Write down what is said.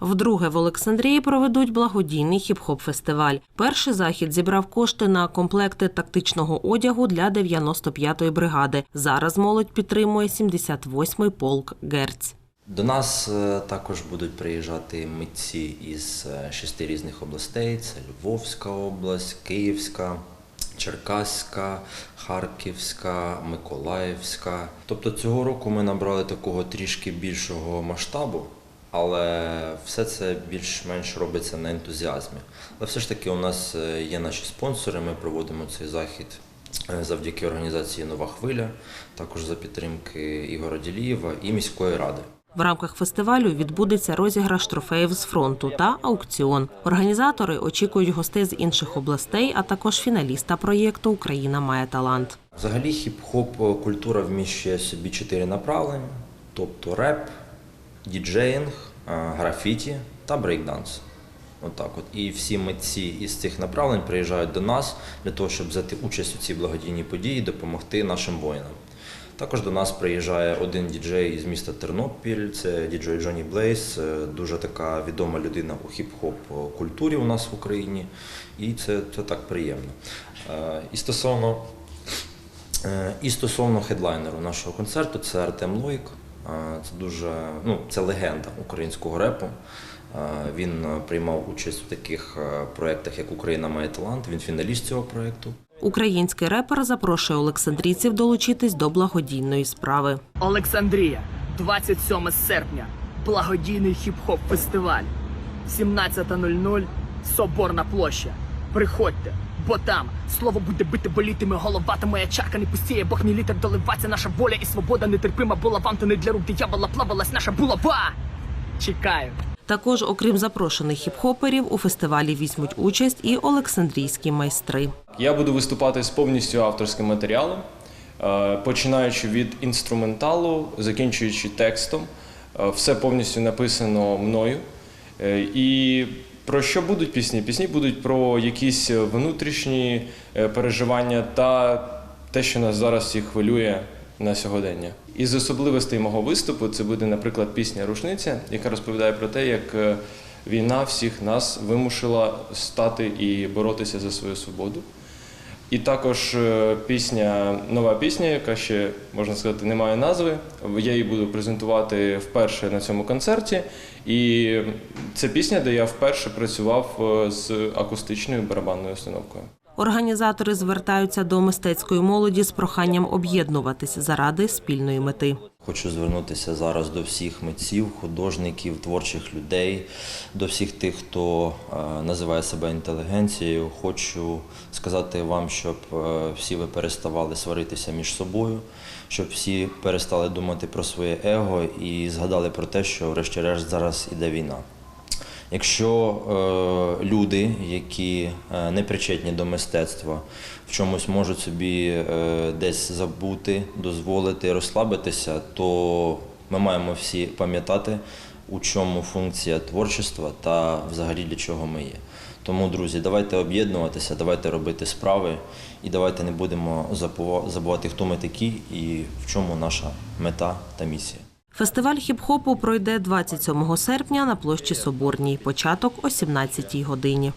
Вдруге в Олександрії проведуть благодійний хіп-хоп-фестиваль. Перший захід зібрав кошти на комплекти тактичного одягу для 95-ї бригади. Зараз молодь підтримує 78-й полк Герц. До нас е, також будуть приїжджати митці із е, шести різних областей: це Львовська область, Київська, Черкаська, Харківська, Миколаївська. Тобто цього року ми набрали такого трішки більшого масштабу, але все це більш-менш робиться на ентузіазмі. Але все ж таки у нас е, є наші спонсори. Ми проводимо цей захід е, завдяки організації Нова хвиля, також за підтримки Ігора Ділієва і міської ради. В рамках фестивалю відбудеться розіграш трофеїв з фронту та аукціон. Організатори очікують гостей з інших областей, а також фіналіста проєкту Україна має талант. Взагалі хіп-хоп е, культура вміщує собі чотири направлення: тобто реп, діджеїнг, графіті та брейкданс. Отак от. І всі митці із цих направлень приїжджають до нас для того, щоб взяти участь у цій благодійній події допомогти нашим воїнам. Також до нас приїжджає один діджей із міста Тернопіль, це діджей Джонні Блейс, е, дуже така відома людина у хіп-хоп культурі у нас в Україні, і це, це так приємно. Е, І стосовно Е, І стосовно хедлайнеру нашого концерту, це Артем Лоїк. Це дуже ну, це легенда українського репу. Він е, приймав участь у таких е, проєктах, як Україна має талант. Він фіналіст цього проєкту. Український репер запрошує олександрійців долучитись до благодійної справи. Олександрія, 27 серпня. Благодійний хіп-хоп фестиваль. 17.00. Соборна площа. Приходьте, бо там слово буде бити, болітиме, голова та моя чарка не пустіє, Бог мій літер доливаться, наша воля і свобода нетерпима була вам, то не для рук диявола плавалась наша булава. Чекаю. Також, окрім запрошених хіп-хоперів, у фестивалі візьмуть участь і олександрійські майстри. Я буду виступати з повністю авторським матеріалом, е, починаючи від інструменталу, закінчуючи текстом. Е, Все повністю написано мною. Е, І про що будуть пісні? Пісні будуть про якісь внутрішні е, переживання та те, що нас зараз всіх хвилює на сьогодення. Із особливостей мого виступу це буде, наприклад, пісня Рушниця, яка розповідає про те, як е, війна всіх нас вимушила стати і боротися за свою свободу. І також е, пісня, нова пісня, яка ще, можна сказати, не має назви. Я її буду презентувати вперше на цьому концерті. І це пісня, де я вперше працював е, з акустичною барабанною установкою. Організатори звертаються до мистецької молоді з проханням об'єднуватись заради спільної мети. Хочу звернутися зараз до всіх митців, художників, творчих людей, до всіх тих, хто е, називає себе інтелігенцією. Хочу сказати вам, щоб е, всі ви переставали сваритися між собою, щоб всі перестали думати про своє его і згадали про те, що врешті-решт зараз іде війна. Якщо е, люди, які е, не причетні до мистецтва, в чомусь можуть собі е, десь забути, дозволити розслабитися, то ми маємо всі пам'ятати, у чому функція творчества та взагалі для чого ми є. Тому, друзі, давайте об'єднуватися, давайте робити справи і давайте не будемо забува- забувати, хто ми такі і в чому наша мета та місія. Фестиваль хіп-хопу пройде 27 серпня на площі Соборній. Початок о 17 годині.